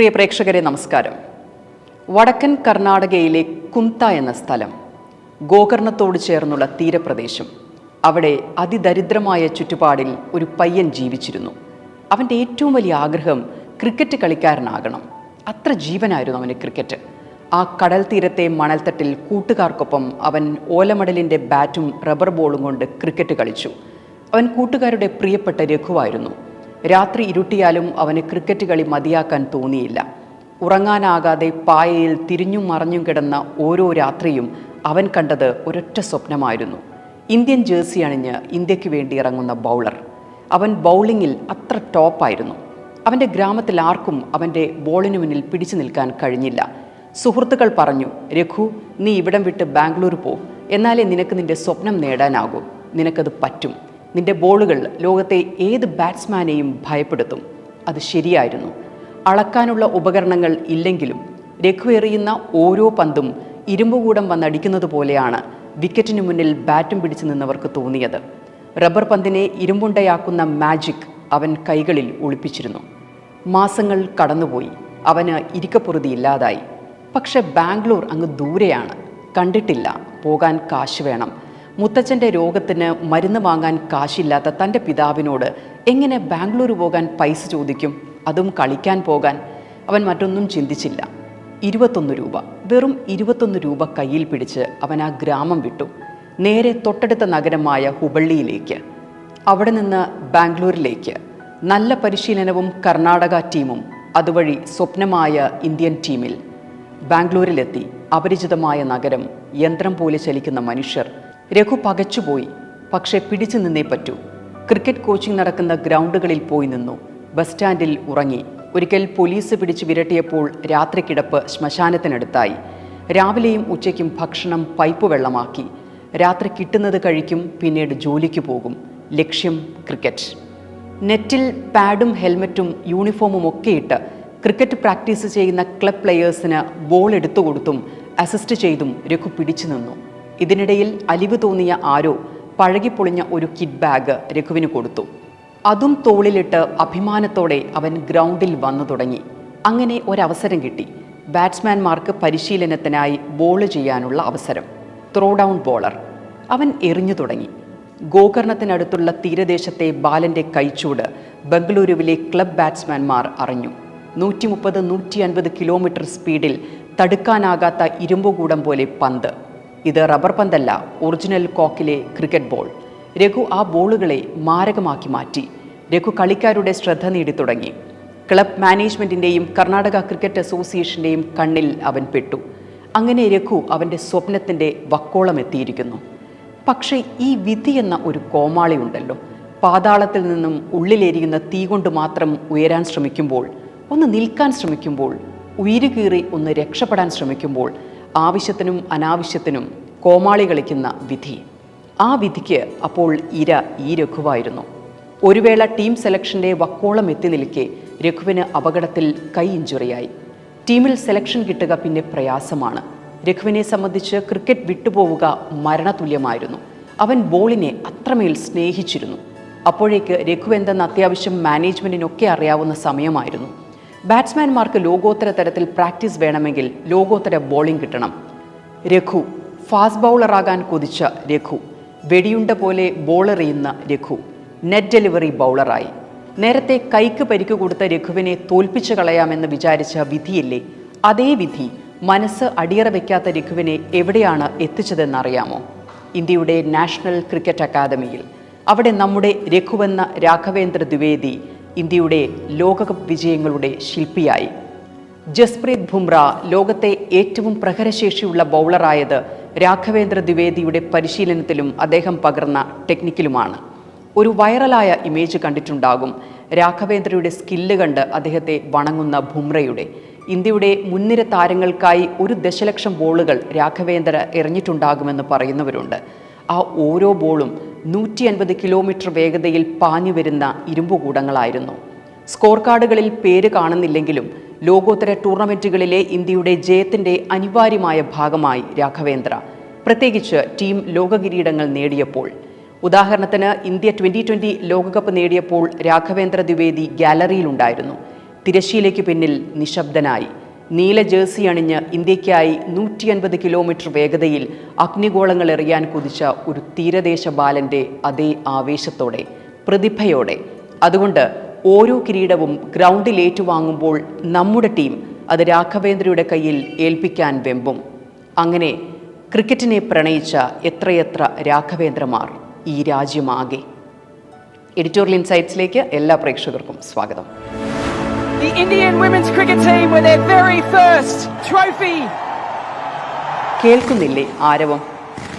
പ്രിയ പ്രേക്ഷകരെ നമസ്കാരം. വടക്കൻ കർണാടകയിലെ കുന്ത എന്ന സ്ഥലം ഗോകർണത്തോട് ചേർന്നുള്ള തീരപ്രദേശം അവിടെ അതിദരിദ്രമായ ചുറ്റുപാടിൽ ഒരു പയ്യൻ ജീവിച്ചിരുന്നു. അവന്റെ ഏറ്റവും വലിയ ആഗ്രഹം ക്രിക്കറ്റ് കളിക്കാരനാകണം. അത്ര ജീവനായിരുന്നു അവന് ക്രിക്കറ്റ്. ആ കടൽ തീരത്തെ മണൽത്തട്ടിൽ കൂട്ടുകാർക്കൊപ്പം അവൻ ഓലമടലിന്റെ ബാറ്റും റബ്ബർ ബോളും കൊണ്ട് ക്രിക്കറ്റ് കളിച്ചു. അവൻ കൂട്ടുകാരുടെ പ്രിയപ്പെട്ട രഘുവായിരുന്നു. രാത്രി ഇരുട്ടിയാലും അവന് ക്രിക്കറ്റ് കളി മതിയാക്കാൻ തോന്നിയില്ല. ഉറങ്ങാനാകാതെ പായയിൽ തിരിഞ്ഞും മറഞ്ഞും കിടന്ന ഓരോ രാത്രിയും അവൻ കണ്ടത് ഒരൊറ്റ സ്വപ്നമായിരുന്നു. ഇന്ത്യൻ ജേഴ്സി അണിഞ്ഞ് ഇന്ത്യയ്ക്ക് വേണ്ടി ഇറങ്ങുന്ന ബൗളർ. അവൻ ബൗളിങ്ങിൽ അത്ര ടോപ്പായിരുന്നു. അവന്റെ ഗ്രാമത്തിൽ ആർക്കും അവന്റെ ബോളിനു മുന്നിൽ പിടിച്ചു നിൽക്കാൻ കഴിഞ്ഞില്ല. സുഹൃത്തുക്കൾ പറഞ്ഞു രഘു നീ ഇവിടം വിട്ട് ബാംഗ്ലൂർ പോ. എന്നാലേ നിനക്ക് നിന്റെ സ്വപ്നം നേടാനാകൂ. നിനക്കത് പറ്റും. നിന്റെ ബോളുകൾ ലോകത്തെ ഏത് ബാറ്റ്സ്മാനെയും ഭയപ്പെടുത്തും. അത് ശരിയായിരുന്നു. അളക്കാനുള്ള ഉപകരണങ്ങൾ ഇല്ലെങ്കിലും രഘുവേറിയുന്ന ഓരോ പന്തും ഇരുമ്പുകൂടം വന്നടിക്കുന്നത് പോലെയാണ് വിക്കറ്റിനു മുന്നിൽ ബാറ്റും പിടിച്ചു നിന്നവർക്ക് തോന്നിയത്. റബ്ബർ പന്തിനെ ഇരുമ്പുണ്ടയാക്കുന്ന മാജിക് അവൻ കൈകളിൽ ഒളിപ്പിച്ചിരുന്നു. മാസങ്ങൾ കടന്നുപോയി. അവന് ഇരിക്കപ്പുറതി ഇല്ലാതായി പക്ഷെ ബാംഗ്ലൂർ അങ്ങ് ദൂരെയാണ്. കണ്ടിട്ടില്ല. പോകാൻ കാശ് വേണം. മുത്തച്ഛന്റെ രോഗത്തിന് മരുന്ന് വാങ്ങാൻ കാശില്ലാത്ത തന്റെ പിതാവിനോട് എങ്ങനെ ബാംഗ്ലൂർ പോകാൻ പൈസ ചോദിക്കും? അതും കളിക്കാൻ പോകാൻ. അവൻ മറ്റൊന്നും ചിന്തിച്ചില്ല. ഇരുപത്തൊന്ന് രൂപ. വെറും ഇരുപത്തൊന്ന് രൂപ കയ്യിൽ പിടിച്ച് അവൻ ആ ഗ്രാമം വിട്ടു. നേരെ തൊട്ടടുത്ത നഗരമായ ഹുബള്ളിയിലേക്ക്. അവിടെ നിന്ന് ബാംഗ്ലൂരിലേക്ക്. നല്ല പരിശീലനവും കർണാടക ടീമും അതുവഴി സ്വപ്നമായ ഇന്ത്യൻ ടീമിൽ. ബാംഗ്ലൂരിലെത്തി. അപരിചിതമായ നഗരം. യന്ത്രം പോലെ ചലിക്കുന്ന മനുഷ്യർ. രഘു പകച്ചുപോയി. പക്ഷേ പിടിച്ചു നിന്നേ പറ്റൂ. ക്രിക്കറ്റ് കോച്ചിങ് നടക്കുന്ന ഗ്രൗണ്ടുകളിൽ പോയി നിന്നു. ബസ് സ്റ്റാൻഡിൽ ഉറങ്ങി. ഒരിക്കൽ പോലീസ് പിടിച്ച് വിരട്ടിയപ്പോൾ രാത്രി കിടപ്പ് ശ്മശാനത്തിനടുത്തായി. രാവിലെയും ഉച്ചയ്ക്കും ഭക്ഷണം പൈപ്പ് വെള്ളമാക്കി. രാത്രി കിട്ടുന്നത് കഴിക്കും പിന്നീട് ജോലിക്ക് പോകും. ലക്ഷ്യം ക്രിക്കറ്റ്. നെറ്റിൽ പാഡും ഹെൽമറ്റും യൂണിഫോമും ഒക്കെ ഇട്ട് ക്രിക്കറ്റ് പ്രാക്ടീസ് ചെയ്യുന്ന ക്ലബ് പ്ലെയേഴ്സിന് ബോൾ എടുത്തു കൊടുത്തും അസിസ്റ്റ് ചെയ്തും രഘു പിടിച്ചു നിന്നു. ഇതിനിടയിൽ അലിവ് തോന്നിയ ആരോ പഴകിപ്പൊളിഞ്ഞ ഒരു കിഡ് ബാഗ് രഘുവിന് കൊടുത്തു. അതും തോളിലിട്ട് അഭിമാനത്തോടെ അവൻ ഗ്രൗണ്ടിൽ വന്നു തുടങ്ങി. അങ്ങനെ ഒരവസരം കിട്ടി. ബാറ്റ്സ്മാൻമാർക്ക് പരിശീലനത്തിനായി ബോൾ ചെയ്യാനുള്ള അവസരം. ത്രോ ഡൗൺ ബോളർ അവൻ എറിഞ്ഞു തുടങ്ങി. ഗോകർണത്തിനടുത്തുള്ള തീരദേശത്തെ ബാലന്റെ കൈച്ചൂട് ബംഗളൂരുവിലെ ക്ലബ് ബാറ്റ്സ്മാൻമാർ അറിഞ്ഞു. നൂറ്റി മുപ്പത് നൂറ്റി അൻപത് കിലോമീറ്റർ സ്പീഡിൽ തടുക്കാനാകാത്ത ഇരുമ്പുകൂടം പോലെ പന്ത്. ഇത് റബ്ബർ പന്തല്ല ഒറിജിനൽ കോക്കിലെ ക്രിക്കറ്റ് ബോൾ. രഘു ആ ബോളുകളെ മാരകമാക്കി മാറ്റി. രഘു കളിക്കാരുടെ ശ്രദ്ധ നേടി തുടങ്ങി. ക്ലബ് മാനേജ്മെന്റിന്റെയും കർണാടക ക്രിക്കറ്റ് അസോസിയേഷന്റെയും കണ്ണിൽ അവൻ പെട്ടു. അങ്ങനെ രഘു അവന്റെ സ്വപ്നത്തിന്റെ വക്കോളം എത്തിയിരിക്കുന്നു. പക്ഷേ ഈ വിധി എന്ന ഒരു കോമാളി ഉണ്ടല്ലോ. പാതാളത്തിൽ നിന്നും ഉള്ളിലേരിയുന്ന തീ കൊണ്ട് മാത്രം ഉയരാൻ ശ്രമിക്കുമ്പോൾ ഒന്ന് നിൽക്കാൻ ശ്രമിക്കുമ്പോൾ ഉയരുകീറി ഒന്ന് രക്ഷപ്പെടാൻ ശ്രമിക്കുമ്പോൾ ആവശ്യത്തിനും അനാവശ്യത്തിനും കോമാളി കളിക്കുന്ന വിധി. ആ വിധിക്ക് അപ്പോൾ ഇര ഈ രഘുവായിരുന്നു. ഒരു വേള ടീം സെലക്ഷന്റെ വക്കോളം എത്തി നിൽക്കെ രഘുവിന് അപകടത്തിൽ കൈ ഇഞ്ചുറിയായി. ടീമിൽ സെലക്ഷൻ കിട്ടുക പിന്നെ പ്രയാസമാണ്. രഘുവിനെ സംബന്ധിച്ച് ക്രിക്കറ്റ് വിട്ടുപോവുക മരണതുല്യമായിരുന്നു. അവൻ ബോളിനെ അത്രമേൽ സ്നേഹിച്ചിരുന്നു. അപ്പോഴേക്ക് രഘു എന്തെന്ന് അത്യാവശ്യം മാനേജ്മെന്റിനൊക്കെ അറിയാവുന്ന സമയമായിരുന്നു. ബാറ്റ്സ്മാൻമാർക്ക് ലോകോത്തര തരത്തിൽ പ്രാക്ടീസ് വേണമെങ്കിൽ ലോകോത്തര ബോളിംഗ് കിട്ടണം. രഘു ഫാസ്റ്റ് ബൗളറാകാൻ കൊതിച്ച രഘു. വെടിയുണ്ട പോലെ ബോളെറിയുന്ന രഘു. നെറ്റ് ഡെലിവറി ബൗളറായി നേരത്തെ കൈക്ക് പരിക്ക് കൊടുത്ത രഘുവിനെ തോൽപ്പിച്ചു കളയാമെന്ന് വിചാരിച്ച വിധിയില്ലേ? അതേ വിധി മനസ്സ് അടിയറ വയ്ക്കാത്ത രഘുവിനെ എവിടെയാണ് എത്തിച്ചതെന്നറിയാമോ? ഇന്ത്യയുടെ നാഷണൽ ക്രിക്കറ്റ് അക്കാദമിയിൽ അവിടെ നമ്മുടെ രഘുവെന്ന രാഘവേന്ദ്ര ദ്വിവേദി ഇന്ത്യയുടെ ലോകകപ്പ് വിജയങ്ങളുടെ ശില്പിയായി. ജസ്പ്രീത് ബുംറ ലോകത്തെ ഏറ്റവും പ്രഹരശേഷിയുള്ള ബൗളറായത് രാഘവേന്ദ്ര ദ്വിവേദിയുടെ പരിശീലനത്തിലും അദ്ദേഹം പകർന്ന ടെക്നിക്കിലുമാണ്. ഒരു വൈറലായ ഇമേജ് കണ്ടിട്ടുണ്ടാകും. രാഘവേന്ദ്രയുടെ സ്കില്ല് കണ്ട് അദ്ദേഹത്തെ വണങ്ങുന്ന ബുംറയുടെ. ഇന്ത്യയുടെ മുൻനിര താരങ്ങൾക്കായി ഒരു ദശലക്ഷം ബോളുകൾ രാഘവേന്ദ്ര എറിഞ്ഞിട്ടുണ്ടാകുമെന്ന് പറയുന്നവരുണ്ട്. ആ ഓരോ ബോളും നൂറ്റി അൻപത് കിലോമീറ്റർ വേഗതയിൽ പാഞ്ഞു വരുന്ന ഇരുമ്പുകൂടങ്ങളായിരുന്നു സ്കോർ കാർഡുകളിൽ പേര് കാണുന്നില്ലെങ്കിലും ലോകോത്തര ടൂർണമെന്റുകളിലെ ഇന്ത്യയുടെ ജയത്തിന്റെ അനിവാര്യമായ ഭാഗമായി രാഘവേന്ദ്ര. പ്രത്യേകിച്ച് ടീം ലോകകിരീടങ്ങൾ നേടിയപ്പോൾ. ഉദാഹരണത്തിന് ഇന്ത്യ ട്വന്റി ട്വന്റി ലോകകപ്പ് നേടിയപ്പോൾ രാഘവേന്ദ്ര ദ്വിവേദി ഗാലറിയിലുണ്ടായിരുന്നു. തിരശ്ശീലയ്ക്ക് പിന്നിൽ നിശബ്ദനായി. നീല ജേഴ്സി അണിഞ്ഞ് ഇന്ത്യക്കായി നൂറ്റി അൻപത് കിലോമീറ്റർ വേഗതയിൽ അഗ്നിഗോളങ്ങൾ എറിയാൻ കുതിച്ച ഒരു തീരദേശ ബാലന്റെ അതേ ആവേശത്തോടെ പ്രതിഭയോടെ. അതുകൊണ്ട് ഓരോ കിരീടവും ഗ്രൗണ്ടിൽ ഏറ്റുവാങ്ങുമ്പോൾ നമ്മുടെ ടീം അത് രാഘവേന്ദ്രയുടെ കയ്യിൽ ഏൽപ്പിക്കാൻ വെമ്പും. അങ്ങനെ ക്രിക്കറ്റിനെ പ്രണയിച്ച എത്രയെത്ര രാഘവേന്ദ്രമാർ ഈ രാജ്യമാകെ. എഡിറ്റോറിയൽ ഇൻസൈറ്റ്സിലേക്ക് എല്ലാ പ്രേക്ഷകർക്കും സ്വാഗതം. The Indian women's cricket team with their very. കേൾക്കുന്നില്ലേ ആരവം?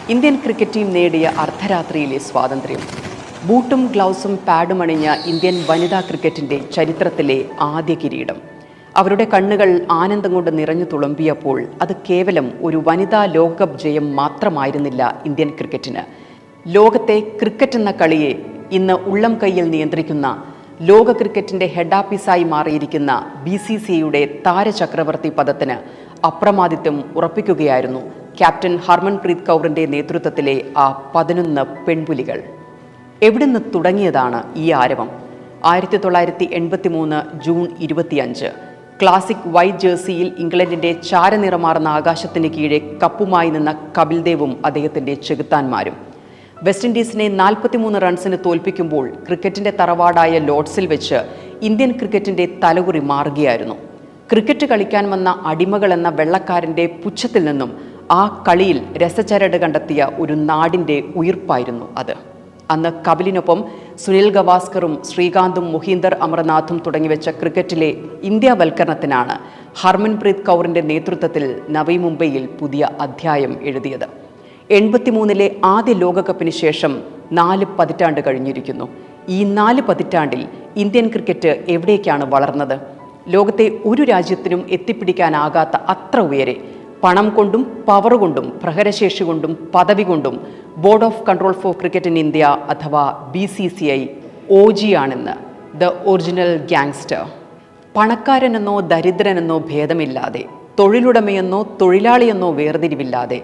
ഇന്ത്യൻ ക്രിക്കറ്റ് ടീം നേടിയ അർദ്ധരാത്രിയിലെ സ്വാതന്ത്ര്യം. ബൂട്ടും ഗ്ലൗസും പാഡും അണിഞ്ഞ ഇന്ത്യൻ വനിതാ ക്രിക്കറ്റിന്റെ ചരിത്രത്തിലെ ആദ്യ കിരീടം. അവരുടെ കണ്ണുകൾ ആനന്ദം കൊണ്ട് നിറഞ്ഞു തുളുമ്പിയപ്പോൾ അത് കേവലം ഒരു വനിതാ ലോകകപ്പ് ജയം മാത്രമായിരുന്നില്ല ഇന്ത്യൻ ക്രിക്കറ്റിന്. ലോകത്തെ ക്രിക്കറ്റ് എന്ന കളിയെ ഇന്ന് ഉള്ളം കൈയിൽ നിയന്ത്രിക്കുന്ന ലോക ക്രിക്കറ്റിന്റെ ഹെഡ് ഓഫീസായി മാറിയിരിക്കുന്ന ബി സി സിയുടെ താരചക്രവർത്തി പദത്തിന് അപ്രമാദിത്വം ഉറപ്പിക്കുകയായിരുന്നു ക്യാപ്റ്റൻ ഹർമൻപ്രീത് കൗറിന്റെ നേതൃത്വത്തിലെ ആ പതിനൊന്ന് പെൺപുലികൾ. എവിടുന്ന് തുടങ്ങിയതാണ് ഈ ആരവം? ആയിരത്തി തൊള്ളായിരത്തി എൺപത്തി മൂന്ന് ജൂൺ ഇരുപത്തിയഞ്ച്. ക്ലാസിക് വൈറ്റ് ജേഴ്സിയിൽ ഇംഗ്ലണ്ടിന്റെ ചാരനിറമാർന്ന ആകാശത്തിന് കീഴെ കപ്പുമായി നിന്ന കപിൽദേവും അദ്ദേഹത്തിന്റെ ചെകുത്താന്മാരും. വെസ്റ്റ് ഇൻഡീസിനെ നാൽപ്പത്തിമൂന്ന് റൺസിന് തോൽപ്പിക്കുമ്പോൾ ക്രിക്കറ്റിന്റെ തറവാടായ ലോഡ്സിൽ വെച്ച് ഇന്ത്യൻ ക്രിക്കറ്റിന്റെ തലകുറി മാറുകയായിരുന്നു. ക്രിക്കറ്റ് കളിക്കാൻ വന്ന അടിമകൾ എന്ന വെള്ളക്കാരന്റെ പുച്ഛത്തിൽ നിന്നും ആ കളിയിൽ രസചരട് കണ്ടെത്തിയ ഒരു നാടിന്റെ ഉയിർപ്പായിരുന്നു അത്. അന്ന് കപിലിനൊപ്പം സുനിൽ ഗവാസ്കറും ശ്രീകാന്തും മുഹീന്ദർ അമർനാഥും തുടങ്ങിവെച്ച ക്രിക്കറ്റിലെ ഇന്ത്യാവൽക്കരണത്തിനാണ് ഹർമൻപ്രീത് കൗറിന്റെ നേതൃത്വത്തിൽ നവീ മുംബൈയിൽ പുതിയ അധ്യായം എഴുതിയത്. എൺപത്തിമൂന്നിലെ ആദ്യ ലോകകപ്പിന് ശേഷം നാല് പതിറ്റാണ്ട് കഴിഞ്ഞിരിക്കുന്നു. ഈ നാല് പതിറ്റാണ്ടിൽ ഇന്ത്യൻ ക്രിക്കറ്റ് എവിടേക്കാണ് വളർന്നത്? ലോകത്തെ ഒരു രാജ്യത്തിനും എത്തിപ്പിടിക്കാനാകാത്ത അത്ര ഉയരെ പണം കൊണ്ടും പവർ കൊണ്ടും പ്രഹരശേഷി കൊണ്ടും പദവി കൊണ്ടും board of control for cricket in India അഥവാ B C C I O G ആണെന്ന് ദ ഒറിജിനൽ ഗാങ്സ്റ്റർ പണക്കാരനെന്നോ ദരിദ്രനെന്നോ ഭേദമില്ലാതെ തൊഴിലുടമയെന്നോ തൊഴിലാളിയെന്നോ വേർതിരിവില്ലാതെ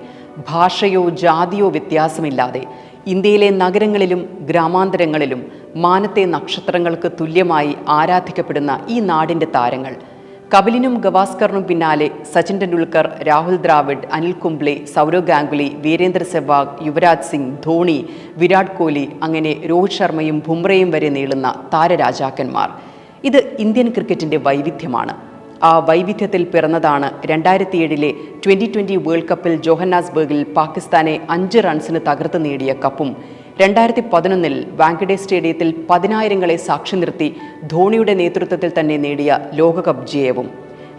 ഭാഷയോ ജാതിയോ വ്യത്യാസമില്ലാതെ ഇന്ത്യയിലെ നഗരങ്ങളിലും ഗ്രാമാന്തരങ്ങളിലും മാനത്തെ നക്ഷത്രങ്ങൾക്ക് തുല്യമായി ആരാധിക്കപ്പെടുന്ന ഈ നാടിന്റെ താരങ്ങൾ. കപിലിനും ഗവാസ്കറിനും പിന്നാലെ സച്ചിൻ ടെണ്ടുൽക്കർ രാഹുൽ ദ്രാവിഡ് അനിൽ കുംബ്ലെ സൗരവ് ഗാംഗുലി വീരേന്ദ്ര സെവാഗ് യുവരാജ് സിംഗ് ധോണി വിരാട് കോഹ്ലി അങ്ങനെ രോഹിത് ശർമ്മയും ബുംറയും വരെ നീളുന്ന താരരാജാക്കന്മാർ. ഇത് ഇന്ത്യൻ ക്രിക്കറ്റിന്റെ വൈവിധ്യമാണ്. ആ വൈവിധ്യത്തിൽ പിറന്നതാണ് രണ്ടായിരത്തി ഏഴിലെ ട്വന്റി ട്വന്റി വേൾഡ് കപ്പിൽ ജോഹന്നാസ്ബർഗിൽ പാകിസ്ഥാനെ അഞ്ച് റൺസിന് തകർത്ത് നേടിയ കപ്പും. രണ്ടായിരത്തി പതിനൊന്നിൽ വാങ്കഡേ സ്റ്റേഡിയത്തിൽ പതിനായിരങ്ങളെ സാക്ഷി നിർത്തി ധോണിയുടെ നേതൃത്വത്തിൽ തന്നെ നേടിയ ലോകകപ്പ് ജയവും.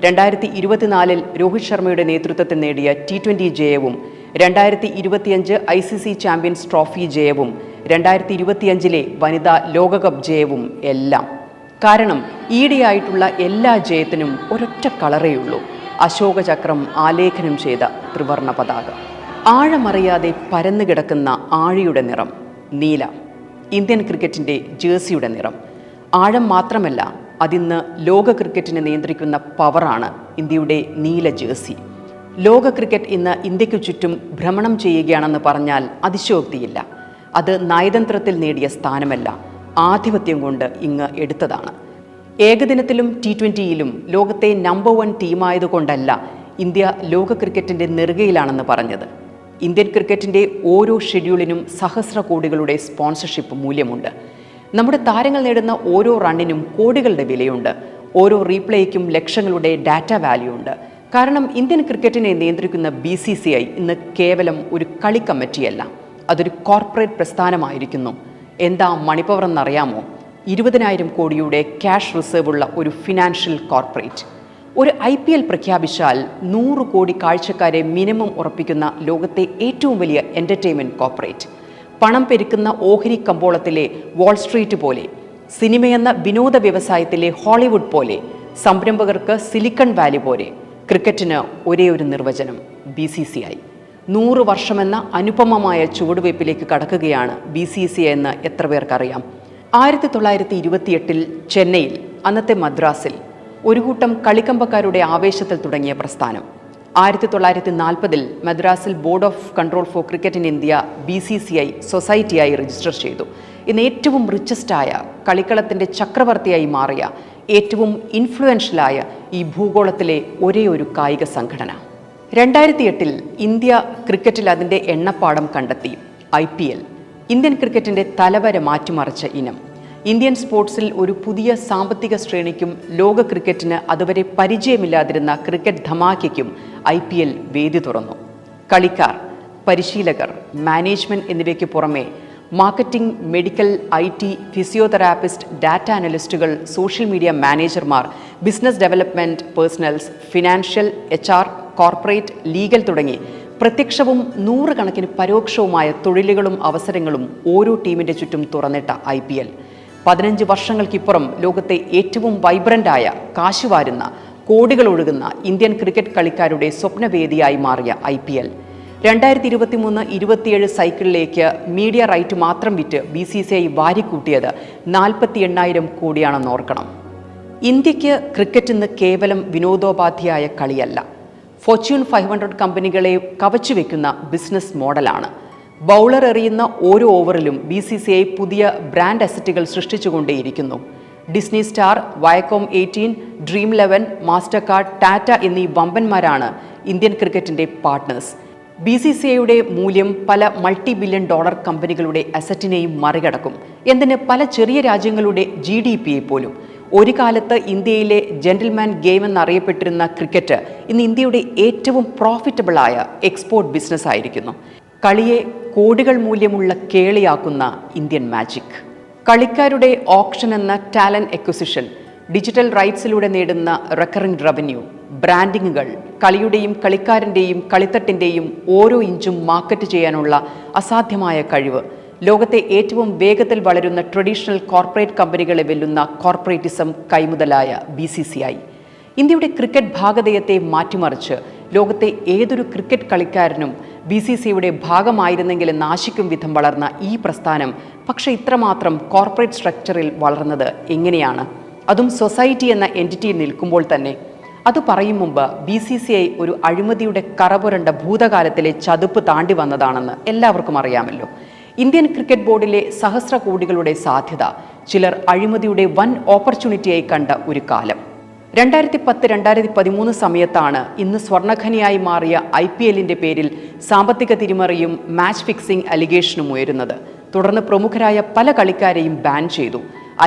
രണ്ടായിരത്തി ഇരുപത്തിനാലിൽ രോഹിത് ശർമ്മയുടെ നേതൃത്വത്തിൽ നേടിയ ടി ട്വന്റി ജയവും. രണ്ടായിരത്തി ഇരുപത്തിയഞ്ച് I C C champions trophy ജയവും. രണ്ടായിരത്തി ഇരുപത്തിയഞ്ചിലെ വനിതാ ലോകകപ്പ് ജയവും എല്ലാം. കാരണം ഈടിയായിട്ടുള്ള എല്ലാ ജയത്തിനും ഒരൊറ്റ കളറേയുള്ളൂ അശോകചക്രം ആലേഖനം ചെയ്ത ത്രിവർണ പതാക. ആഴമറിയാതെ പരന്നു കിടക്കുന്ന ആഴിയുടെ നിറം നീല. ഇന്ത്യൻ ക്രിക്കറ്റിന്റെ ജേഴ്സിയുടെ നിറം. ആഴം മാത്രമല്ല അതിന്ന് ലോക ക്രിക്കറ്റിനെ നിയന്ത്രിക്കുന്ന പവറാണ് ഇന്ത്യയുടെ നീല ജേഴ്സി. ലോക ക്രിക്കറ്റ് ഇന്ന് ഇന്ത്യയ്ക്ക് ചുറ്റും ഭ്രമണം ചെയ്യുകയാണെന്ന് പറഞ്ഞാൽ അതിശയോക്തിയില്ല. അത് നയതന്ത്രത്തിൽ നേടിയ സ്ഥാനമല്ല. ആധിപത്യം കൊണ്ട് ഇങ്ങ് എടുത്തതാണ്. ഏകദിനത്തിലും ടി ട്വന്റിയിലും ലോകത്തെ നമ്പർ വൺ ടീമായതുകൊണ്ടല്ല ഇന്ത്യ ലോക ക്രിക്കറ്റിന്റെ നെറുകയിലാണെന്ന് പറഞ്ഞത്. ഇന്ത്യൻ ക്രിക്കറ്റിന്റെ ഓരോ ഷെഡ്യൂളിനും സഹസ്ര കോടികളുടെ സ്പോൺസർഷിപ്പ് മൂല്യമുണ്ട്. നമ്മുടെ താരങ്ങൾ നേടുന്ന ഓരോ റണ്ണിനും കോടികളുടെ വിലയുണ്ട്. ഓരോ റീപ്ലേയ്ക്കും ലക്ഷങ്ങളുടെ ഡാറ്റ വാല്യൂ ഉണ്ട്. കാരണം ഇന്ത്യൻ ക്രിക്കറ്റിനെ നിയന്ത്രിക്കുന്ന ബി സി സി ഐ ഇന്ന് കേവലം ഒരു കളി കമ്മിറ്റിയല്ല അതൊരു കോർപ്പറേറ്റ് പ്രസ്ഥാനമായിരിക്കുന്നു. എന്താ മണിപ്പവർ എന്നറിയാമോ ഇരുപതിനായിരം കോടിയുടെ ക്യാഷ് റിസർവ് ഉള്ള ഒരു ഫിനാൻഷ്യൽ കോർപ്പറേറ്റ്. ഒരു ഐ പി എൽ പ്രഖ്യാപിച്ചാൽ നൂറ് കോടി കാഴ്ചക്കാരെ മിനിമം ഉറപ്പിക്കുന്ന ലോകത്തെ ഏറ്റവും വലിയ എന്റർടൈൻമെന്റ് കോർപ്പറേറ്റ്. പണം പെരുക്കുന്ന ഓഹരി കമ്പോളത്തിലെ വാൾസ്ട്രീറ്റ് പോലെ സിനിമയെന്ന വിനോദ വ്യവസായത്തിലെ ഹോളിവുഡ് പോലെ സംരംഭകർക്ക് സിലിക്കൺ വാലി പോലെ ക്രിക്കറ്റിന് ഒരേ ഒരു നിർവചനം ബി സി സി ഐ നൂറ് വർഷമെന്ന അനുപമമായ ചുവടുവയ്പിലേക്ക് കടക്കുകയാണ് ബി സി സി എന്ന് എത്ര പേർക്കറിയാം. ആയിരത്തി തൊള്ളായിരത്തി ഇരുപത്തിയെട്ടിൽ ചെന്നൈയിൽ അന്നത്തെ മദ്രാസിൽ ഒരു കൂട്ടം കളിക്കമ്പക്കാരുടെ ആവേശത്തിൽ തുടങ്ങിയ പ്രസ്ഥാനം. ആയിരത്തി തൊള്ളായിരത്തി നാൽപ്പതിൽ മദ്രാസിൽ board of control for cricket in India B C C I സൊസൈറ്റിയായി register ചെയ്തു. ഇന്ന് ഏറ്റവും റിച്ചസ്റ്റായ കളിക്കളത്തിന്റെ ചക്രവർത്തിയായി മാറിയ ഏറ്റവും ഇൻഫ്ലുവൻഷ്യലായ ഈ ഭൂഗോളത്തിലെ ഒരേ ഒരു കായിക സംഘടന. രണ്ടായിരത്തി എട്ടിൽ ഇന്ത്യ ക്രിക്കറ്റിൽ അതിന്റെ എണ്ണപ്പാടം കണ്ടെത്തി ഐ പി എൽ. ഇന്ത്യൻ ക്രിക്കറ്റിന്റെ തലവര മാറ്റിമറിച്ച ഇനം. ഇന്ത്യൻ സ്പോർട്സിൽ ഒരു പുതിയ സാമ്പത്തിക ശ്രേണിക്കും ലോക ക്രിക്കറ്റിന് അതുവരെ പരിചയമില്ലാതിരുന്ന ക്രിക്കറ്റ് ധമാക്കയ്ക്കും ഐ പി എൽ വേദി തുറന്നു. കളിക്കാർ പരിശീലകർ മാനേജ്മെന്റ് എന്നിവയ്ക്ക് പുറമെ marketing medical I T physiotherapist data അനലിസ്റ്റുകൾ social media മാനേജർമാർ business development personnels financial H R corporate legal തുടങ്ങി പ്രത്യക്ഷവും നൂറുകണക്കിന് പരോക്ഷവുമായ തൊഴിലുകളും അവസരങ്ങളും ഓരോ ടീമിന്റെ ചുറ്റും തുറന്നിട്ട ഐ പി എൽ. പതിനഞ്ച് വർഷങ്ങൾക്കിപ്പുറം ലോകത്തെ ഏറ്റവും വൈബ്രന്റായ കാശുവാരുന്ന കോടികൾ ഒഴുകുന്ന ഇന്ത്യൻ ക്രിക്കറ്റ് കളിക്കാരുടെ സ്വപ്നവേദിയായി മാറിയ ഐ പി എൽ. രണ്ടായിരത്തി ഇരുപത്തി മൂന്ന് ഇരുപത്തിയേഴ് സൈക്കിളിലേക്ക് മീഡിയ റൈറ്റ് മാത്രം വിറ്റ് ബി സി സി ഐ വാരിക്കൂട്ടിയത് നാൽപ്പത്തി എണ്ണായിരം കോടിയാണെന്ന് ഓർക്കണം. ഇന്ത്യയ്ക്ക് ക്രിക്കറ്റ് ഇന്ന് കേവലം വിനോദോപാധിയായ കളിയല്ല. ഫോർച്യൂൺ ഫൈവ് ഹൺഡ്രഡ് കമ്പനികളെ കവച്ചു വെക്കുന്ന ബിസിനസ് മോഡലാണ്. ബൗളർ എറിയുന്ന ഓരോ ഓവറിലും ബി സി സി ഐ പുതിയ ബ്രാൻഡ് അസറ്റുകൾ സൃഷ്ടിച്ചുകൊണ്ടേയിരിക്കുന്നു. Disney Star Viacom eighteen Dream eleven Mastercard Tata എന്നീ വമ്പന്മാരാണ് ഇന്ത്യൻ ക്രിക്കറ്റിന്റെ പാർട്ട്നേഴ്സ് ബി സി സി ഐയുടെ മൂല്യം പല മൾട്ടി ബില്യൺ ഡോളർ കമ്പനികളുടെ അസറ്റിനെയും മറികടക്കും. എന്തിന് പല ചെറിയ രാജ്യങ്ങളുടെ ജി ഡി പിയെ പോലും ഒരു കാലത്ത് ഇന്ത്യയിലെ ജെന്റിൽമാൻ ഗെയിം എന്നറിയപ്പെട്ടിരുന്ന ക്രിക്കറ്റ് ഇന്ന് ഇന്ത്യയുടെ ഏറ്റവും പ്രോഫിറ്റബിളായ എക്സ്പോർട്ട് ബിസിനസ് ആയിരിക്കുന്നു. കളിയെ കോടികൾ മൂല്യമുള്ള കേളിയാക്കുന്ന ഇന്ത്യൻ മാജിക് കളിക്കാരുടെ ഓപ്ഷൻ എന്ന ടാലന്റ് എക്വസിഷൻ ഡിജിറ്റൽ റൈറ്റ്സിലൂടെ നേടുന്ന റെക്കറിംഗ് റവന്യൂ ബ്രാൻഡിങ്ങുകൾ കളിയുടെയും കളിക്കാരന്റെയും കളിത്തട്ടിന്റെയും ഓരോ ഇഞ്ചും മാർക്കറ്റ് ചെയ്യാനുള്ള അസാധ്യമായ കഴിവ് ലോകത്തെ ഏറ്റവും വേഗത്തിൽ വളരുന്ന ട്രഡീഷണൽ കോർപ്പറേറ്റ് കമ്പനികളെ വെല്ലുന്ന കോർപ്പറേറ്റിസം കൈമുതലായ ബി സി സി ഐ ഇന്ത്യയുടെ ക്രിക്കറ്റ് ഭാഗതയത്തെ മാറ്റിമറിച്ച് ലോകത്തെ ഏതൊരു ക്രിക്കറ്റ് കളിക്കാരനും ബി സി സിയുടെ ഭാഗമായിരുന്നെങ്കിൽ നാശിക്കും വിധം വളർന്ന ഈ പ്രസ്ഥാനം പക്ഷേ ഇത്രമാത്രം കോർപ്പറേറ്റ് സ്ട്രക്ചറിൽ വളർന്നത് എങ്ങനെയാണ്? അതും സൊസൈറ്റി എന്ന എന്റിറ്റി നിൽക്കുമ്പോൾ തന്നെ. അത് പറയും മുമ്പ് ബി സി സി ഐ ഒരു അഴിമതിയുടെ കറപുരണ്ട ഭൂതകാലത്തിലെ ചതുപ്പ് താണ്ടി വന്നതാണെന്ന് എല്ലാവർക്കും അറിയാമല്ലോ. ഇന്ത്യൻ ക്രിക്കറ്റ് ബോർഡിലെ സഹസ്ര കോടികളുടെ സാധ്യത. ചിലർ അഴിമതിയുടെ വൻ ഓപ്പർച്യൂണിറ്റിയായി കണ്ട ഒരു കാലം. രണ്ടായിരത്തി പത്ത് രണ്ടായിരത്തി പതിമൂന്ന് സമയത്താണ് ഇന്ന് സ്വർണഖനിയായി മാറിയ ഐ പി എല്ലിന്റെ പേരിൽ സാമ്പത്തിക തിരിമറിയും മാച്ച് ഫിക്സിംഗ് അലിഗേഷനും ഉയരുന്നത്. തുടർന്ന് പ്രമുഖരായ പല കളിക്കാരെയും ബാൻ ചെയ്തു.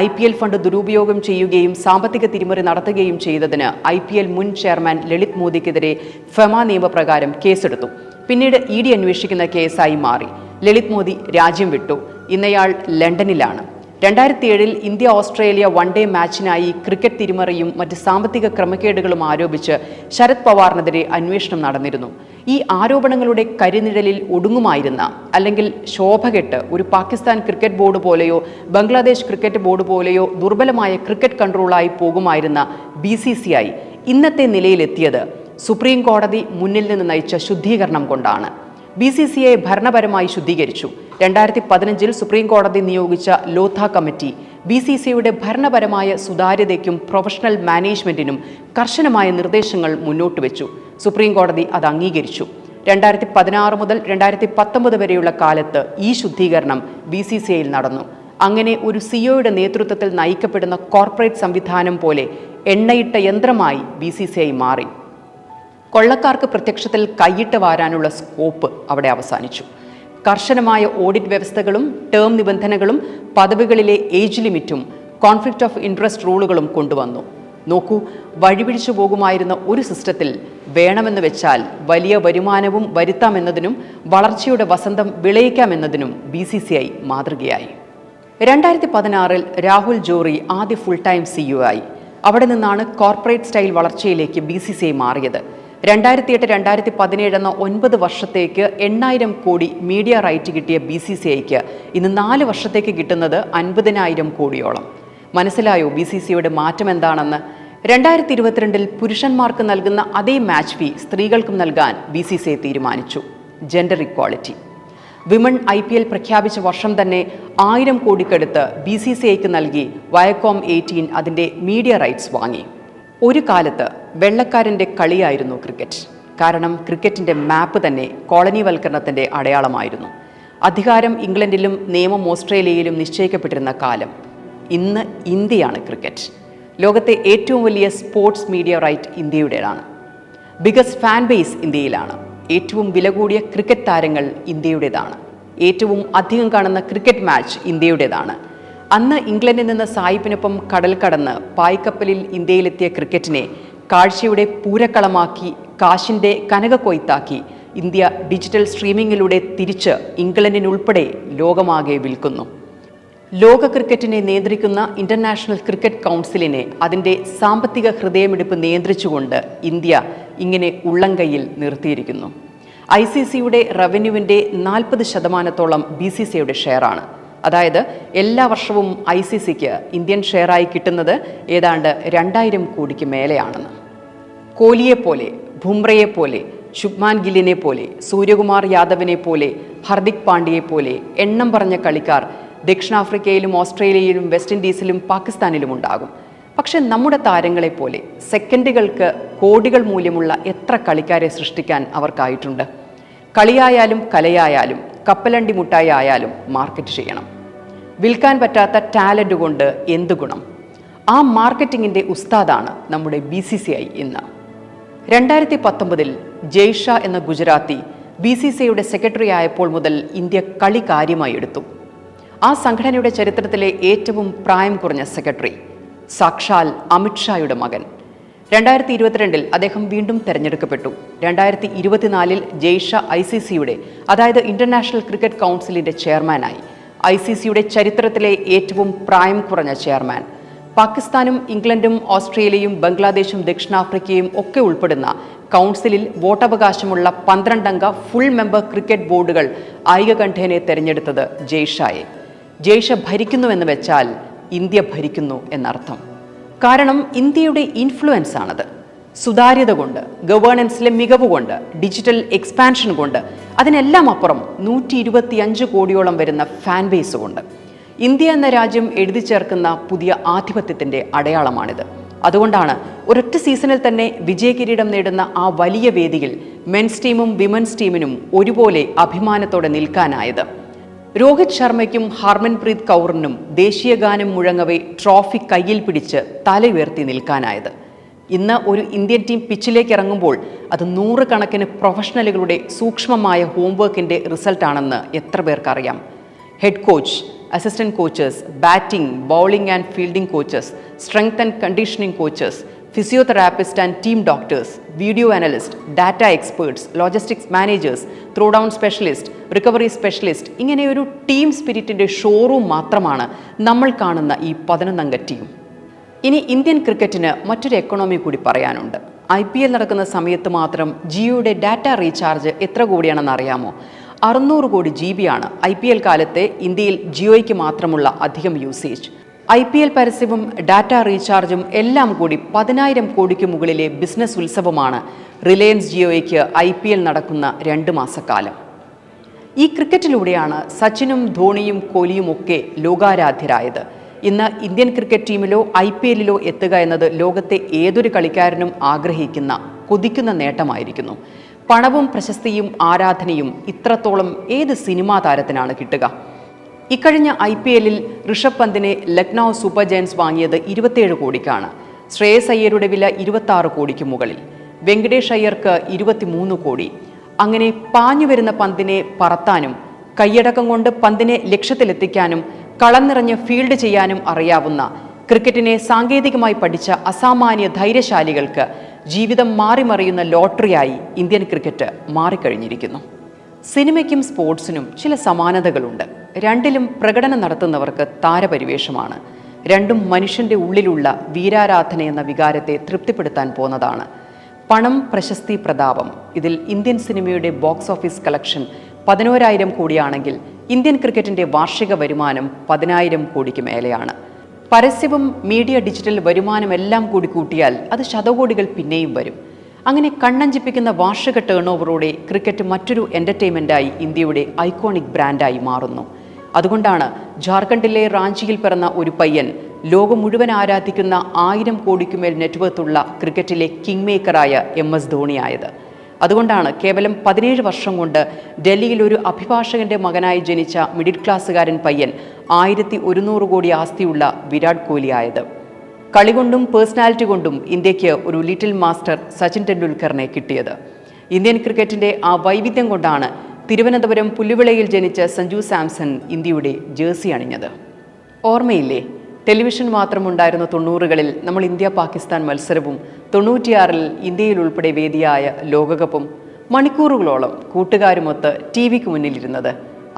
ഐ പി എൽ ഫണ്ട് ദുരുപയോഗം ചെയ്യുകയും സാമ്പത്തിക തിരിമറി നടത്തുകയും ചെയ്തതിന് ഐ പി എൽ മുൻ ചെയർമാൻ ലളിത് മോദിക്കെതിരെ ഫെമ നിയമപ്രകാരം കേസെടുത്തു. പിന്നീട് ഇ ഡി അന്വേഷിക്കുന്ന കേസായി മാറി. ലളിത് മോദി രാജ്യം വിട്ടു. ഇന്നയാൾ ലണ്ടനിലാണ്. രണ്ടായിരത്തി ഏഴിൽ ഇന്ത്യ ഓസ്ട്രേലിയ വൺ ഡേ മാച്ചിനായി ക്രിക്കറ്റ് തിരിമറിയും മറ്റ് സാമ്പത്തിക ക്രമക്കേടുകളും ആരോപിച്ച് ശരത് പവാറിനെതിരെ അന്വേഷണം നടന്നിരുന്നു. ഈ ആരോപണങ്ങളുടെ കരിനിഴലിൽ ഒടുങ്ങുമായിരുന്ന അല്ലെങ്കിൽ ശോഭകെട്ട് ഒരു പാകിസ്ഥാൻ ക്രിക്കറ്റ് ബോർഡ് പോലെയോ ബംഗ്ലാദേശ് ക്രിക്കറ്റ് ബോർഡ് പോലെയോ ദുർബലമായ ക്രിക്കറ്റ് കൺട്രോളായി പോകുമായിരുന്ന ബി സി സി ഐ ഇന്നത്തെ നിലയിലെത്തിയത് സുപ്രീം കോടതി മുന്നിൽ നിന്ന് നയിച്ച ശുദ്ധീകരണം കൊണ്ടാണ്. ബി സി സി ഐ ഭരണപരമായി ശുദ്ധീകരിച്ചു. രണ്ടായിരത്തി പതിനഞ്ചിൽ സുപ്രീം കോടതി നിയോഗിച്ച Lodha committee B C C ഐയുടെ ഭരണപരമായ സുതാര്യതയ്ക്കും പ്രൊഫഷണൽ മാനേജ്മെന്റിനും കർശനമായ നിർദ്ദേശങ്ങൾ മുന്നോട്ട് വെച്ചു. സുപ്രീം കോടതി അത് അംഗീകരിച്ചു. രണ്ടായിരത്തി പതിനാറ് മുതൽ രണ്ടായിരത്തി പത്തൊമ്പത് വരെയുള്ള കാലത്ത് ഈ ശുദ്ധീകരണം ബി സി സി ഐയിൽ നടന്നു. അങ്ങനെ ഒരു സിഒയുടെ നേതൃത്വത്തിൽ നയിക്കപ്പെടുന്ന കോർപ്പറേറ്റ് സംവിധാനം പോലെ എണ്ണയിട്ട യന്ത്രമായി ബി സി സി ഐ മാറി. കൊള്ളക്കാർക്ക് പ്രത്യക്ഷത്തിൽ കൈയിട്ട് വാരാനുള്ള സ്കോപ്പ് അവിടെ അവസാനിച്ചു. കർശനമായ ഓഡിറ്റ് വ്യവസ്ഥകളും ടേം നിബന്ധനകളും പദവികളിലെ ഏജ് ലിമിറ്റും കോൺഫ്ലിക്റ്റ് ഓഫ് ഇൻട്രസ്റ്റ് റൂളുകളും കൊണ്ടുവന്നു. നോക്കൂ വഴിപിടിച്ചു പോകുമായിരുന്ന ഒരു സിസ്റ്റത്തിൽ വേണമെന്ന് വെച്ചാൽ വലിയ വരുമാനവും വരുത്താമെന്നതിനും വളർച്ചയുടെ വസന്തം വിളയിക്കാമെന്നതിനും ബി സി സി ഐ മാതൃകയായി. രണ്ടായിരത്തി പതിനാറിൽ രാഹുൽ ജോറി ആദ്യ ഫുൾ ടൈം സിഇഒ ആയി. അവിടെ നിന്നാണ് കോർപ്പറേറ്റ് സ്റ്റൈൽ വളർച്ചയിലേക്ക് ബി സി സി ഐ മാറിയത്. രണ്ടായിരത്തി എട്ട് രണ്ടായിരത്തി പതിനേഴ് എന്ന ഒൻപത് വർഷത്തേക്ക് എണ്ണായിരം കോടി മീഡിയ റൈറ്റ് കിട്ടിയ ബി സി സി ഐക്ക് ഇന്ന് നാല് വർഷത്തേക്ക് കിട്ടുന്നത് അൻപതിനായിരം കോടിയോളം. മനസ്സിലായോ ബി സി സിയുടെ മാറ്റം എന്താണെന്ന്? രണ്ടായിരത്തി ഇരുപത്തിരണ്ടിൽ പുരുഷന്മാർക്ക് നൽകുന്ന അതേ മാച്ച് ഫീ സ്ത്രീകൾക്കും നൽകാൻ ബി സി സി ഐ തീരുമാനിച്ചു. Gender equality. Women I P L പ്രഖ്യാപിച്ച വർഷം തന്നെ ആയിരം കോടിക്കടുത്ത് ബി സി സി ഐക്ക് നൽകി വയക്കോം എയ്റ്റീൻ അതിന്റെ മീഡിയ റൈറ്റ്സ് വാങ്ങി. ഒരു കാലത്ത് വെള്ളക്കാരന്റെ കളിയായിരുന്നു ക്രിക്കറ്റ്. കാരണം ക്രിക്കറ്റിന്റെ മാപ്പ് തന്നെ കോളനിവൽക്കരണത്തിന്റെ അടയാളമായിരുന്നു. അധികാരം ഇംഗ്ലണ്ടിലും നിയമം ഓസ്ട്രേലിയയിലും നിശ്ചയിക്കപ്പെട്ടിരുന്ന കാലം. ഇന്ന് ഇന്ത്യയാണ് ക്രിക്കറ്റ്. ലോകത്തെ ഏറ്റവും വലിയ സ്പോർട്സ് മീഡിയ റൈറ്റ് ഇന്ത്യയുടേതാണ്. ബിഗസ്റ്റ് ഫാൻ ബേസ് ഇന്ത്യയിലാണ്. ഏറ്റവും വില കൂടിയ ക്രിക്കറ്റ് താരങ്ങൾ ഇന്ത്യയുടേതാണ്. ഏറ്റവും അധികം കാണുന്ന ക്രിക്കറ്റ് മാച്ച് ഇന്ത്യയുടേതാണ്. അന്ന് ഇംഗ്ലണ്ടിൽ നിന്ന് സായിപ്പിനൊപ്പം കടൽ കടന്ന് പായ്ക്കപ്പലിൽ ഇന്ത്യയിലെത്തിയ ക്രിക്കറ്റിനെ കാഴ്ചയുടെ പൂരക്കളമാക്കി കാശിന്റെ കനകക്കൊയ്ത്താക്കി ഇന്ത്യ ഡിജിറ്റൽ സ്ട്രീമിങ്ങിലൂടെ തിരിച്ച് ഇംഗ്ലണ്ടിനുൾപ്പെടെ ലോകമാകെ വിൽക്കുന്നു. ലോക ക്രിക്കറ്റിനെ നിയന്ത്രിക്കുന്ന ഇന്റർനാഷണൽ ക്രിക്കറ്റ് കൗൺസിലിനെ അതിന്റെ സാമ്പത്തിക ഹൃദയമെടുപ്പ് നിയന്ത്രിച്ചുകൊണ്ട് ഇന്ത്യ ഇങ്ങനെ ഉള്ളംകൈയിൽ നിർത്തിയിരിക്കുന്നു. ഐ സി സിയുടെ റവന്യൂവിന്റെ നാൽപ്പത് ശതമാനത്തോളം ബി സി സിയുടെ ഷെയറാണ്. അതായത് എല്ലാ വർഷവും ഐ സി സിക്ക് ഇന്ത്യൻ ഷെയറായി കിട്ടുന്നത് ഏതാണ്ട് രണ്ടായിരം കോടിക്ക് മേലെയാണെന്ന്. കോഹ്ലിയെപ്പോലെ പോലെ ബുംറയെ പോലെ ശുഭ്മാൻ ഗില്ലിനെ പോലെ സൂര്യകുമാർ യാദവിനെ പോലെ ഹർദിക് പാണ്ഡ്യയെ പോലെ എണ്ണം പറഞ്ഞ കളിക്കാർ ദക്ഷിണാഫ്രിക്കയിലും ഓസ്ട്രേലിയയിലും വെസ്റ്റ് ഇൻഡീസിലും പാകിസ്ഥാനിലും ഉണ്ടാകും. പക്ഷെ നമ്മുടെ താരങ്ങളെപ്പോലെ സെക്കൻഡുകൾക്ക് കോടികൾ മൂല്യമുള്ള എത്ര കളിക്കാരെ സൃഷ്ടിക്കാൻ അവർക്കായിട്ടുണ്ട്? കളിയായാലും കലയായാലും കപ്പലണ്ടി മുട്ടായി ആയാലും മാർക്കറ്റ് ചെയ്യണം. വിൽക്കാൻ പറ്റാത്ത ടാലന്റ് കൊണ്ട് എന്ത് ഗുണം? ആ മാർക്കറ്റിങ്ങിന്റെ ഉസ്താദാണ് നമ്മുടെ ബി സി സി ഐ ഇന്ന്. രണ്ടായിരത്തി പത്തൊമ്പതിൽ ജയ്ഷ എന്ന ഗുജറാത്തി ബി സി സി ഐയുടെ സെക്രട്ടറി ആയപ്പോൾ മുതൽ ഇന്ത്യ കളി കാര്യമായി എടുത്തു. ആ സംഘടനയുടെ ചരിത്രത്തിലെ ഏറ്റവും പ്രായം കുറഞ്ഞ സെക്രട്ടറി സാക്ഷാൽ അമിത്ഷായുടെ മകൻ. രണ്ടായിരത്തി ഇരുപത്തിരണ്ടിൽ അദ്ദേഹം വീണ്ടും തെരഞ്ഞെടുക്കപ്പെട്ടു. രണ്ടായിരത്തി ഇരുപത്തിനാലിൽ ജെയ്ഷ ഐ സി സിയുടെ അതായത് ഇന്റർനാഷണൽ ക്രിക്കറ്റ് കൗൺസിലിന്റെ ചെയർമാനായി. ഐ സി സിയുടെ ചരിത്രത്തിലെ ഏറ്റവും പ്രായം കുറഞ്ഞ ചെയർമാൻ. പാകിസ്ഥാനും ഇംഗ്ലണ്ടും ഓസ്ട്രേലിയയും ബംഗ്ലാദേശും ദക്ഷിണാഫ്രിക്കയും ഒക്കെ ഉൾപ്പെടുന്ന കൗൺസിലിൽ വോട്ടവകാശമുള്ള പന്ത്രണ്ടംഗ ഫുൾ മെമ്പർ ക്രിക്കറ്റ് ബോർഡുകൾ ഐകകണ്ഠേനെ തെരഞ്ഞെടുത്തത് ജയ്ഷായെ. ജയ്ഷ ഭരിക്കുന്നുവെന്ന് വെച്ചാൽ ഇന്ത്യ ഭരിക്കുന്നു എന്നർത്ഥം. കാരണം ഇന്ത്യയുടെ ഇൻഫ്ലുവൻസ് ആണത് സുതാര്യത കൊണ്ട് ഗവേണൻസിലെ മികവ് കൊണ്ട് ഡിജിറ്റൽ എക്സ്പാൻഷൻ കൊണ്ട് അതിനെല്ലാം അപ്പുറം നൂറ്റി ഇരുപത്തി അഞ്ച് കോടിയോളം വരുന്ന ഫാൻ ബേസ് കൊണ്ട്. ഇന്ത്യ എന്ന രാജ്യം എഴുതി ചേർക്കുന്ന പുതിയ ആധിപത്യത്തിന്റെ അടയാളമാണിത്. അതുകൊണ്ടാണ് ഒരൊറ്റ സീസണിൽ തന്നെ വിജയകിരീടം നേടുന്ന ആ വലിയ വേദിയിൽ മെൻസ് ടീമും വിമൻസ് ടീമിനും ഒരുപോലെ അഭിമാനത്തോടെ നിൽക്കാനായത്. രോഹിത് ശർമ്മയ്ക്കും ഹർമൻപ്രീത് കൗറിനും ദേശീയഗാനം മുഴങ്ങവേ ട്രോഫി കയ്യിൽ പിടിച്ച് തല ഉയർത്തി നിൽക്കാനായത്. ഇന്ന് ഒരു ഇന്ത്യൻ ടീം പിച്ചിലേക്ക് ഇറങ്ങുമ്പോൾ അത് നൂറുകണക്കിന് പ്രൊഫഷണലുകളുടെ സൂക്ഷ്മമായ ഹോംവർക്കിന്റെ റിസൾട്ടാണെന്ന് എത്ര പേർക്കറിയാം. Head coach assistant coaches batting bowling and fielding coaches strength and conditioning coaches physiotherapist and team doctors video analyst data experts logistics managers throw down specialist recovery specialist ഇങ്ങനെ ഒരു ടീം സ്പിരിറ്റിന്റെ ഷോറൂം മാത്രമാണ് നമ്മൾ കാണുന്ന ഈ പതിനൊന്നംഗ ടീം ഇനി Indian ക്രിക്കറ്റിന് മറ്റൊരു economy കൂടി പറയാനുണ്ട്. ഐ പി എൽ നടക്കുന്ന സമയത്ത് മാത്രം ജിയോയുടെ ഡാറ്റ റീചാർജ് എത്ര കോടിയാണെന്ന് അറിയാമോ? അറുന്നൂറ് കോടി ജി ബി ആണ്. ഐ പി എൽ കാലത്തെ ഇന്ത്യയിൽ ജിയോയ്ക്ക് മാത്രമുള്ള അധികം യൂസേജ് ഐ പി എൽ പരസ്യവും ഡാറ്റ റീചാർജും എല്ലാം കൂടി പതിനായിരം കോടിക്ക് മുകളിലെ ബിസിനസ് ഉത്സവമാണ് റിലയൻസ് ജിയോയ്ക്ക് ഐ പി എൽ നടക്കുന്ന രണ്ട് മാസക്കാലം. ഈ ക്രിക്കറ്റിലൂടെയാണ് സച്ചിനും ധോണിയും കോലിയും ഒക്കെ ലോകാരാധ്യരായത്. ഇന്ന് ഇന്ത്യൻ ക്രിക്കറ്റ് ടീമിലോ ഐ പി എല്ലിലോ എത്തുക എന്നത് ലോകത്തെ ഏതൊരു കളിക്കാരനും ആഗ്രഹിക്കുന്ന കൊതിക്കുന്ന നേട്ടമായിരിക്കുന്നു. പണവും പ്രശസ്തിയും ആരാധനയും ഇത്രത്തോളം ഏത് സിനിമാ താരത്തിനാണ് കിട്ടുക? ഇക്കഴിഞ്ഞ ഐ പി എല്ലിൽ ഋഷഭ് പന്തിനെ ലക്നൗ സൂപ്പർ ജയൻസ് വാങ്ങിയത് ഇരുപത്തിയേഴ് കോടിക്കാണ്. ശ്രേയസ് അയ്യരുടെ വില ഇരുപത്തി കോടിക്ക് മുകളിൽ. വെങ്കടേഷ് അയ്യർക്ക് ഇരുപത്തിമൂന്ന് കോടി. അങ്ങനെ പാഞ്ഞു വരുന്ന പന്തിനെ പറത്താനും കൈയടക്കം കൊണ്ട് പന്തിനെ ലക്ഷ്യത്തിലെത്തിക്കാനും കളം നിറഞ്ഞ് ഫീൽഡ് ചെയ്യാനും അറിയാവുന്ന ക്രിക്കറ്റിനെ സാങ്കേതികമായി പഠിച്ച അസാമാന്യ ധൈര്യശാലികൾക്ക് ജീവിതം മാറിമറിയുന്ന ലോട്ടറിയായി ഇന്ത്യൻ ക്രിക്കറ്റ് മാറിക്കഴിഞ്ഞിരിക്കുന്നു. സിനിമയ്ക്കും സ്പോർട്സിനും ചില സമാനതകളുണ്ട്. രണ്ടിലും പ്രകടനം നടത്തുന്നവർക്ക് താരപരിവേഷമാണ്. രണ്ടും മനുഷ്യന്റെ ഉള്ളിലുള്ള വീരാരാധന എന്ന വികാരത്തെ തൃപ്തിപ്പെടുത്താൻ പോന്നതാണ്. പണം പ്രശസ്തി പ്രതാപം. ഇതിൽ ഇന്ത്യൻ സിനിമയുടെ ബോക്സ് ഓഫീസ് കളക്ഷൻ പതിനോരായിരം കോടിയാണെങ്കിൽ ഇന്ത്യൻ ക്രിക്കറ്റിന്റെ വാർഷിക വരുമാനം പതിനായിരം കോടിക്ക് മേലെയാണ്. പരസ്യവും മീഡിയ ഡിജിറ്റൽ വരുമാനമെല്ലാം കൂടി കൂട്ടിയാൽ അത് ശതകോടികൾ പിന്നെയും വരും. അങ്ങനെ കണ്ണഞ്ചിപ്പിക്കുന്ന വാർഷിക ടേൺ ഓവറോടെ ക്രിക്കറ്റ് മറ്റൊരു എന്റർടൈൻമെന്റായി ഇന്ത്യയുടെ ഐക്കോണിക് ബ്രാൻഡായി മാറുന്നു. അതുകൊണ്ടാണ് ജാർഖണ്ഡിലെ റാഞ്ചിയിൽ പിറന്ന ഒരു പയ്യൻ ലോകം മുഴുവൻ ആരാധിക്കുന്ന ആയിരം കോടിക്കുമേൽ നെറ്റ്വർത്തുള്ള ക്രിക്കറ്റിലെ കിങ് മേക്കറായ എം എസ് ധോണിയായത്. അതുകൊണ്ടാണ് കേവലം പതിനേഴ് വർഷം കൊണ്ട് ഡൽഹിയിൽ ഒരു അഭിഭാഷകന്റെ മകനായി ജനിച്ച മിഡിൽ ക്ലാസ്സുകാരൻ പയ്യൻ ആയിരത്തി ഒരുന്നൂറ് കോടി ആസ്തിയുള്ള വിരാട് കോഹ്ലി ആയത് കളികൊണ്ടും പേഴ്സണാലിറ്റി കൊണ്ടും ഇന്ത്യയ്ക്ക് ഒരു ലിറ്റിൽ മാസ്റ്റർ സച്ചിൻ ടെണ്ടുൽക്കറിനെ കിട്ടിയത്. ഇന്ത്യൻ ക്രിക്കറ്റിന്റെ ആ വൈവിധ്യം കൊണ്ടാണ് തിരുവനന്തപുരം പുല്ലുവിളയിൽ ജനിച്ച സഞ്ജു സാംസൺ ഇന്ത്യയുടെ ജേഴ്സി അണിഞ്ഞത്. ഓർമ്മയില്ലേ? ടെലിവിഷൻ മാത്രമുണ്ടായിരുന്ന തൊണ്ണൂറുകളിൽ നമ്മൾ ഇന്ത്യ പാകിസ്ഥാൻ മത്സരവും തൊണ്ണൂറ്റിയാറിൽ ഇന്ത്യയിൽ ഉൾപ്പെടെ വേദിയായ ലോകകപ്പും മണിക്കൂറുകളോളം കൂട്ടുകാരുമൊത്ത് ടി വിക്ക് മുന്നിലിരുന്നത്.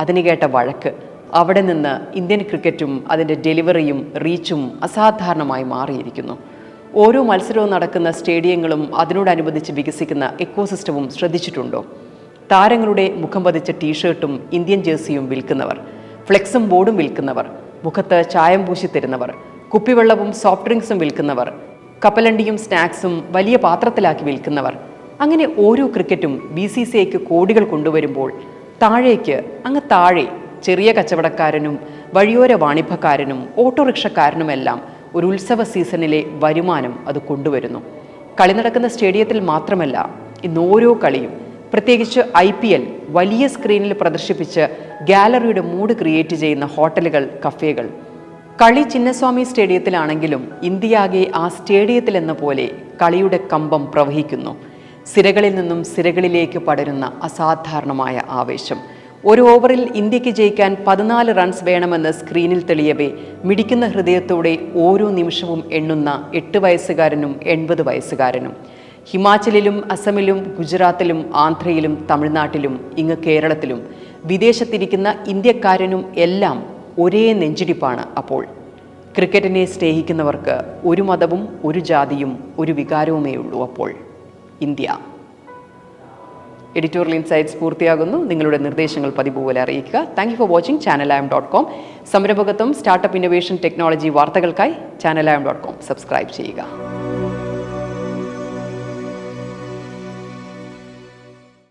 അതിന് കേട്ട വഴക്ക് അവിടെ നിന്ന് ഇന്ത്യൻ ക്രിക്കറ്റും അതിന്റെ ഡെലിവറിയും റീച്ചും അസാധാരണമായി മാറിയിരിക്കുന്നു. ഓരോ മത്സരവും നടക്കുന്ന സ്റ്റേഡിയങ്ങളും അതിനോടനുബന്ധിച്ച് വികസിക്കുന്ന എക്കോസിസ്റ്റവും ശ്രദ്ധിച്ചിട്ടുണ്ടോ? താരങ്ങളുടെ മുഖം പതിച്ച ടീഷർട്ടും ഇന്ത്യൻ ജേഴ്സിയും വിൽക്കുന്നവർ ഫ്ലെക്സും ബോർഡും വിൽക്കുന്നവർ മുഖത്ത് ചായം പൂശി തരുന്നവർ കുപ്പിവെള്ളവും സോഫ്റ്റ് ഡ്രിങ്ക്സും വിൽക്കുന്നവർ കപ്പലണ്ടിയും സ്നാക്സും വലിയ പാത്രത്തിലാക്കി വിൽക്കുന്നവർ. അങ്ങനെ ഓരോ ക്രിക്കറ്റും ബി സി സി ഐക്ക് കോടികൾ കൊണ്ടുവരുമ്പോൾ താഴേക്ക് അങ്ങ് താഴെ ചെറിയ കച്ചവടക്കാരനും വഴിയോര വാണിഭക്കാരനും ഓട്ടോറിക്ഷക്കാരനുമെല്ലാം ഒരു ഉത്സവ സീസണിലെ വരുമാനം അത് കൊണ്ടുവരുന്നു. കളി നടക്കുന്ന സ്റ്റേഡിയത്തിൽ മാത്രമല്ല ഇന്ന് ഓരോ കളിയും പ്രത്യേകിച്ച് ഐ പി എൽ വലിയ സ്ക്രീനിൽ പ്രദർശിപ്പിച്ച് ഗാലറിയുടെ മൂഡ് ക്രിയേറ്റ് ചെയ്യുന്ന ഹോട്ടലുകൾ കഫേകൾ. കളി ചിന്നസ്വാമി സ്റ്റേഡിയത്തിലാണെങ്കിലും ഇന്ത്യയാകെ ആ സ്റ്റേഡിയത്തിലെന്ന പോലെ കളിയുടെ കമ്പം പ്രവഹിക്കുന്നു. സിരകളിൽ നിന്നും സിരകളിലേക്ക് പടരുന്ന അസാധാരണമായ ആവേശം. ഒരു ഓവറിൽ ഇന്ത്യയ്ക്ക് ജയിക്കാൻ പതിനാല് റൺസ് വേണമെന്ന് സ്ക്രീനിൽ തെളിയവേ മിടിക്കുന്ന ഹൃദയത്തോടെ ഓരോ നിമിഷവും എണ്ണുന്ന എട്ട് വയസ്സുകാരനും എൺപത് വയസ്സുകാരനും. ഹിമാചലിലും അസമിലും ഗുജറാത്തിലും ആന്ധ്രയിലും തമിഴ്നാട്ടിലും ഇങ്ങ് കേരളത്തിലും വിദേശത്തിരിക്കുന്ന ഇന്ത്യക്കാരനും എല്ലാം ഒരേ നെഞ്ചിടിപ്പാണ് അപ്പോൾ. ക്രിക്കറ്റിനെ സ്നേഹിക്കുന്നവർക്ക് ഒരു മതവും ഒരു ജാതിയും ഒരു വികാരവുമേ ഉള്ളൂ അപ്പോൾ. ഇന്ത്യ. എഡിറ്റോറിയൽ ഇൻസൈറ്റ്സ് പൂർത്തിയാകുന്നു. നിങ്ങളുടെ നിർദ്ദേശങ്ങൾ പതിവ് പോലെ അറിയിക്കുക thank you for watching channel I'm dot com സംരംഭകത്വം startup innovation technology വാർത്തകൾക്കായി channel I'm dot com subscribe ചെയ്യുക.